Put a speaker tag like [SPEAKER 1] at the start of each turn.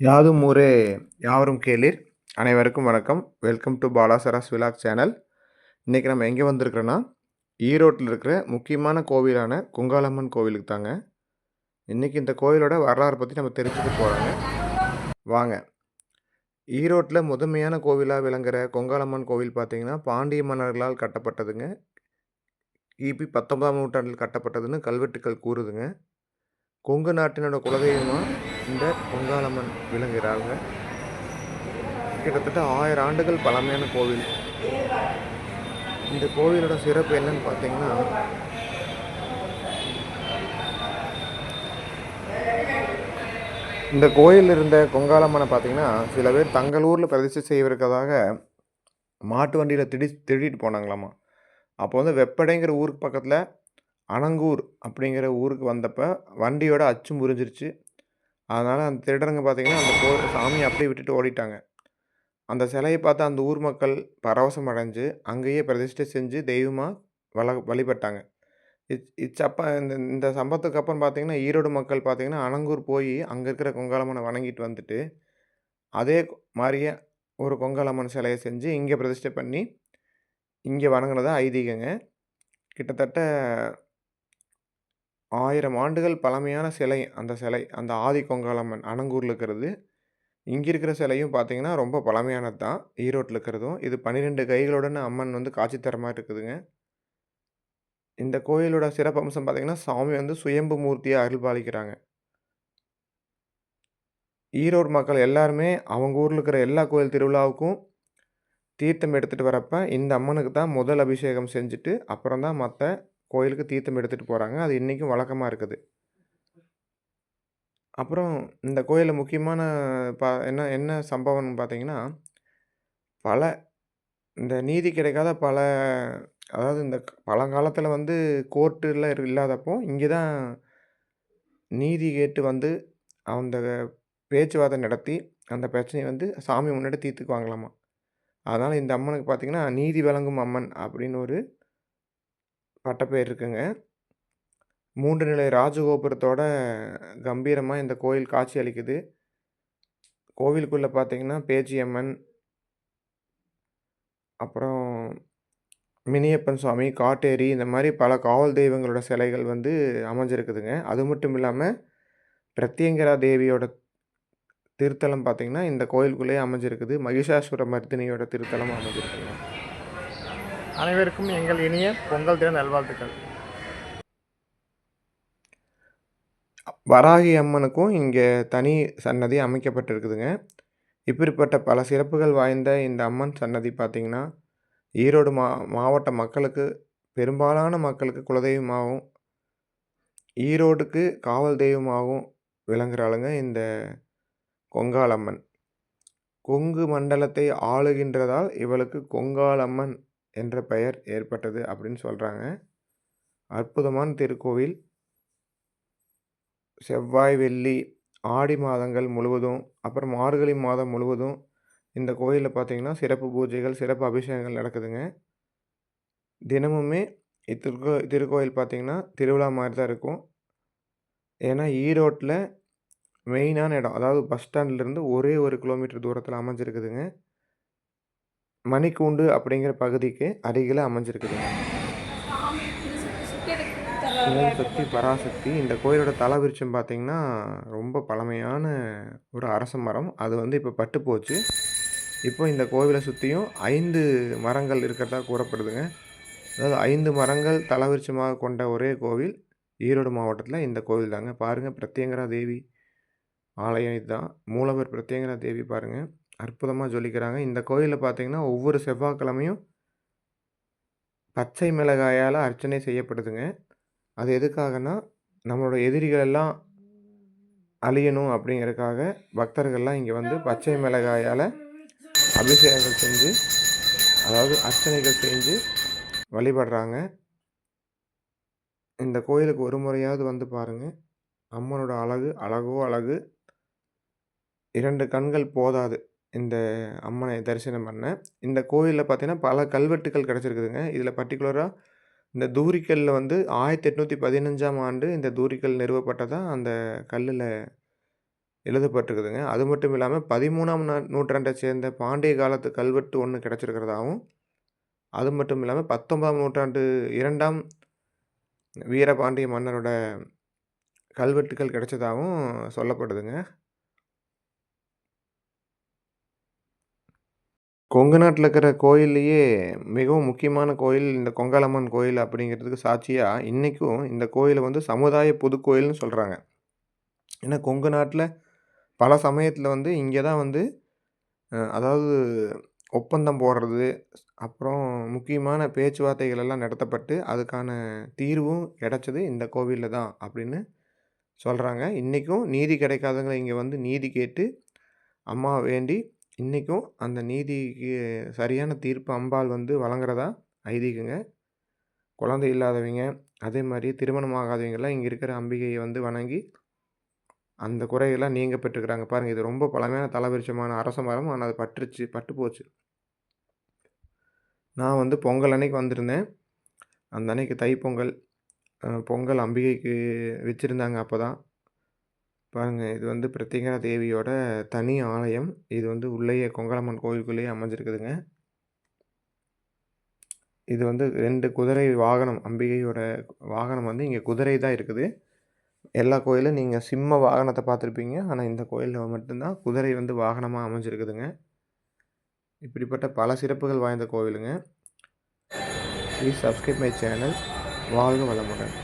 [SPEAKER 1] யாதும் ஊரே யாவரும் கேளீர். அனைவருக்கும் வணக்கம். Welcome to Balasaras vlog channel இன்றைக்கி நம்ம எங்கே வந்திருக்கிறோன்னா ஈரோட்டில் இருக்கிற முக்கியமான கோவிலான குங்காலம்மன் கோவிலுக்கு தாங்க. இன்றைக்கி இந்த கோவிலோட வரலாறு பற்றி நம்ம தெரிஞ்சுக்க போகிறோங்க வாங்க. ஈரோட்டில் முதன்மையான கோவிலாக விளங்குற கொங்காலம்மன் கோவில் பார்த்தீங்கன்னா பாண்டிய மன்னர்களால் கட்டப்பட்டதுங்க. கிபி பத்தொன்பதாம் நூற்றாண்டில் கட்டப்பட்டதுன்னு கல்வெட்டுக்கள் கூறுதுங்க. கொங்கு நாட்டினோட குலதெய்வமாக இந்த பொங்காலம்மன் விளங்குகிறாங்க கிட்டத்தட்ட ஆயிரம் ஆண்டுகள் பழமையான கோவில். இந்த கோவிலோட சிறப்பு என்னன்னு பார்த்தீங்கன்னா இந்த கோயிலில் இருந்த கொங்காலம்மனை பார்த்தீங்கன்னா சில பேர் தங்கள் ஊரில் பிரதிஷ்டை செய்வதற்காக மாட்டு வண்டியில் திடி திருடிட்டு போனாங்களாமா. அப்போ வந்து வெப்படைங்கிற ஊருக்கு பக்கத்தில் அனங்கூர் அப்படிங்கிற ஊருக்கு வந்தப்போ வண்டியோட அச்சு முறிஞ்சிருச்சு. அதனால் அந்த திருடருங்க பார்த்திங்கன்னா அந்த கோ சாமியை அப்படியே விட்டுட்டு ஓடிட்டாங்க. அந்த சிலையை பார்த்து அந்த ஊர் மக்கள் பரவசம் அடைஞ்சு அங்கேயே பிரதிஷ்டை செஞ்சு தெய்வமாக வள வழிபட்டாங்க. இச் இச்சப்ப இந்த இந்த சம்பவத்துக்கு அப்புறம் பார்த்திங்கன்னா ஈரோடு மக்கள் பார்த்திங்கன்னா அனங்கூர் போய் அங்கே இருக்கிற கொங்காலம்மனை வணங்கிட்டு வந்துட்டு அதே மாதிரியே ஒரு கொங்காலம்மன் சிலையை செஞ்சு இங்கே பிரதிஷ்டை பண்ணி இங்கே வணங்கினதான் ஐதீகங்க. கிட்டத்தட்ட ஆயிரம் ஆண்டுகள் பழமையான சிலை அந்த சிலை அந்த ஆதி கொங்காளம்மன் அனங்கூரில் இருக்கிறது. இங்கே இருக்கிற சிலையும் பார்த்தீங்கன்னா ரொம்ப பழமையானது தான். ஈரோட்டில் இருக்கிறதும். இது பன்னிரெண்டு கைகளுடன் அம்மன் வந்து காட்சி தர மாதிரி இருக்குதுங்க. இந்த கோயிலோட சிறப்பம்சம் பார்த்திங்கன்னா சாமி வந்து சுயம்பு மூர்த்தியாக அருள் பாலிக்கிறாங்க ஈரோடு மக்கள் எல்லாருமே அவங்க ஊரில் இருக்கிற எல்லா கோயில் திருவிழாவுக்கும் தீர்த்தம் எடுத்துகிட்டு வரப்போ இந்த அம்மனுக்கு தான் முதல் அபிஷேகம் செஞ்சுட்டு அப்புறம் தான் மற்ற கோயிலுக்கு தீர்த்தம் எடுத்துகிட்டு போகிறாங்க அது இன்றைக்கும் வழக்கமாக இருக்குது. அப்புறம் இந்த கோயிலில் முக்கியமான ப என்ன என்ன சம்பவம்னு பார்த்தீங்கன்னா பல இந்த நீதி கிடைக்காத பல அதாவது இந்த பழங்காலத்தில் வந்து கோர்ட்டில் இல்லாதப்போ இங்கே தான் நீதி கேட்டு வந்து அந்த பேச்சுவார்த்தை நடத்தி அந்த பிரச்சனையை வந்து சாமி முன்னாடி தீர்த்துக்குவாங்களாமா. அதனால் இந்த அம்மனுக்கு பார்த்திங்கன்னா நீதி வழங்கும் அம்மன் அப்படின்னு ஒரு பட்டப்பேர் இருக்குங்க. மூன்று நிலை ராஜகோபுரத்தோட கம்பீரமாக இந்த கோயில் காட்சி அளிக்குது. கோவிலுக்குள்ளே பார்த்தீங்கன்னா பேச்சியம்மன் அப்புறம் மினியப்பன் சுவாமி காட்டேரி இந்த மாதிரி பல காவல் தெய்வங்களோட சிலைகள் வந்து அமைஞ்சிருக்குதுங்க. அது மட்டும் இல்லாமல் பிரத்யங்கரா தேவியோட திருத்தலம் பார்த்திங்கன்னா இந்த கோயிலுக்குள்ளேயே அமைஞ்சிருக்குது. மகிஷாசுர மர்தினியோட திருத்தலம் அமைஞ்சிருக்குங்க
[SPEAKER 2] அனைவருக்கும் எங்கள் இனிய பொங்கல் தின நல்வாழ்த்துக்கள்.
[SPEAKER 1] வராகி அம்மனுக்கும் இங்கே தனி சன்னதி அமைக்கப்பட்டிருக்குதுங்க. இப்படிப்பட்ட பல சிறப்புகள் வாய்ந்த இந்த அம்மன் சன்னதி பார்த்திங்கன்னா ஈரோடு மா மாவட்ட மக்களுக்கு பெரும்பாலான மக்களுக்கு குலதெய்வமாகவும் ஈரோடுக்கு காவல் தெய்வமாகவும் விளங்குறாளுங்க இந்த கொங்காலம்மன் கொங்கு மண்டலத்தை ஆளுகின்றதால் இவளுக்கு கொங்காலம்மன் என்ற பெயர் ஏற்பட்டது அப்படின்னு சொல்கிறாங்க அற்புதமான திருக்கோவில். செவ்வாய் வெள்ளி ஆடி மாதங்கள் முழுவதும் அப்புறம் மார்கழி மாதம் முழுவதும் இந்த கோயிலில் பார்த்திங்கன்னா சிறப்பு பூஜைகள் சிறப்பு அபிஷேகங்கள் நடக்குதுங்க. தினமுமே இத்திருக்கோ திருக்கோயில் பார்த்திங்கன்னா திருவிழா மாதிரி தான் இருக்கும். ஏன்னா ஈரோட்டில் மெயினான இடம் அதாவது பஸ் ஸ்டாண்ட்லேருந்து ஒரே ஒரு கிலோமீட்டர் தூரத்தில் அமைஞ்சிருக்குதுங்க. மணிக்கூண்டு அப்படிங்கிற பகுதிக்கு அருகில் அமைஞ்சிருக்குதுங்க. சக்தி பராசக்தி இந்த கோயிலோட தலை பார்த்திங்கன்னா ரொம்ப பழமையான ஒரு அரச மரம். அது வந்து இப்போ பட்டு போச்சு. இப்போ இந்த கோவிலை சுற்றியும் ஐந்து மரங்கள் இருக்கிறதா கூறப்படுதுங்க. அதாவது ஐந்து மரங்கள் தலவிருட்சமாக கொண்ட ஒரே கோவில் ஈரோடு மாவட்டத்தில் இந்த கோவில் தாங்க. பாருங்கள் பிரத்யங்கரா தேவி ஆலயம் இதுதான். மூலவர் பிரத்யங்கரா தேவி பாருங்கள் அற்புதமாக ஜொலிக்கிறாங்க. இந்த கோயிலில் பார்த்தீங்கன்னா ஒவ்வொரு செவ்வாய்க்கிழமையும் பச்சை மிளகாயால் அர்ச்சனை செய்யப்படுதுங்க. அது எதுக்காகனா நம்மளோட எதிரிகள் எல்லாம் அழியணும் அப்படிங்கிறதுக்காக பக்தர்கள்லாம் இங்கே வந்து பச்சை மிளகாயால் அபிஷேகங்கள் செஞ்சு அதாவது அர்ச்சனைகள் செஞ்சு வழிபடுறாங்க. இந்த கோயிலுக்கு ஒரு முறையாவது வந்து பாருங்கள் அம்மனோட அழகு அழகோ அழகு. இரண்டு கண்கள் போதாது. இந்த அம்மனை தரிசனம் பண்ணேன் இந்த கோயிலில் பார்த்தீங்கன்னா பல கல்வெட்டுகள் கிடச்சிருக்குதுங்க இதில் பர்டிகுலராக இந்த தூரிக்கல்லில் வந்து ஆயிரத்தி எட்நூற்றி பதினஞ்சாம் ஆண்டு இந்த தூரிக்கல் நிறுவப்பட்டதாக அந்த கல்லில் எழுதப்பட்டிருக்குதுங்க. அது மட்டும் இல்லாமல் பதிமூணாம் நா சேர்ந்த பாண்டிய காலத்து கல்வெட்டு ஒன்று கிடச்சிருக்கிறதாகவும் அது மட்டும் இல்லாமல் பத்தொன்பதாம் நூற்றாண்டு இரண்டாம் வீரபாண்டிய மன்னரோட கல்வெட்டுக்கள் கிடைச்சதாகவும் சொல்லப்படுதுங்க. கொங்கு நாட்டில் இருக்கிற கோயில்லையே மிகவும் முக்கியமான கோயில் இந்த கொங்காலம்மன் கோயில் அப்படிங்கிறதுக்கு சாட்சியாக இன்றைக்கும் இந்த கோயிலை வந்து சமுதாய பொதுக்கோயில்னு சொல்கிறாங்க ஏன்னா கொங்கு நாட்டில் பல சமயத்தில் வந்து இங்கே தான் வந்து அதாவது ஒப்பந்தம் போடுறது, அப்புறம் முக்கியமான பேச்சுவார்த்தைகள் எல்லாம் நடத்தப்பட்டு, அதுக்கான தீர்வும் கிடைச்சது இந்த கோவிலில் தான் அப்படின்னு சொல்கிறாங்க இன்றைக்கும் நீதி கிடைக்காதவங்க இங்கே வந்து நீதி கேட்டு, அம்மா வேண்டி, இன்றைக்கும் அந்த நீதிக்கு சரியான தீர்ப்பு அம்பாள் வந்து வழங்குறதா ஐதீகங்க. குழந்தை இல்லாதவங்க அதே மாதிரி திருமணம் ஆகாதவைங்கலாம் இங்கே இருக்கிற அம்பிகையை வந்து வணங்கி, அந்த குறையெல்லாம் நீங்க பெற்றுக்கிறாங்க. பாருங்கள் இது ரொம்ப பழமையான தலவிருட்சமான அரச மரம். ஆனால் அது பட்டுருச்சு, பட்டு போச்சு. நான் வந்து பொங்கல் அன்னைக்கு வந்திருந்தேன். அந்த அன்னைக்கு தைப்பொங்கல், பொங்கல் அம்பிகைக்கு வச்சுருந்தாங்க அப்போ தான் பாருங்கள் இது வந்து பிரத்யங்கரா தேவியோட தனி ஆலயம். இது வந்து உள்ளேயே கொங்கலம்மன் கோயிலுக்குள்ளேயே அமைஞ்சிருக்குதுங்க. இது வந்து ரெண்டு குதிரை வாகனம் அம்பிகையோட வாகனம் வந்து இங்கே குதிரை தான் இருக்குது. எல்லா கோயிலும் நீங்கள் சிம்ம வாகனத்தை பார்த்துருப்பீங்க. ஆனால் இந்த கோயிலில் மட்டும்தான் குதிரை வந்து வாகனமாக அமைஞ்சிருக்குதுங்க. இப்படிப்பட்ட பல சிறப்புகள் வாய்ந்த கோவிலுங்க. Please subscribe my channel. வாழ்க வளமுடன்.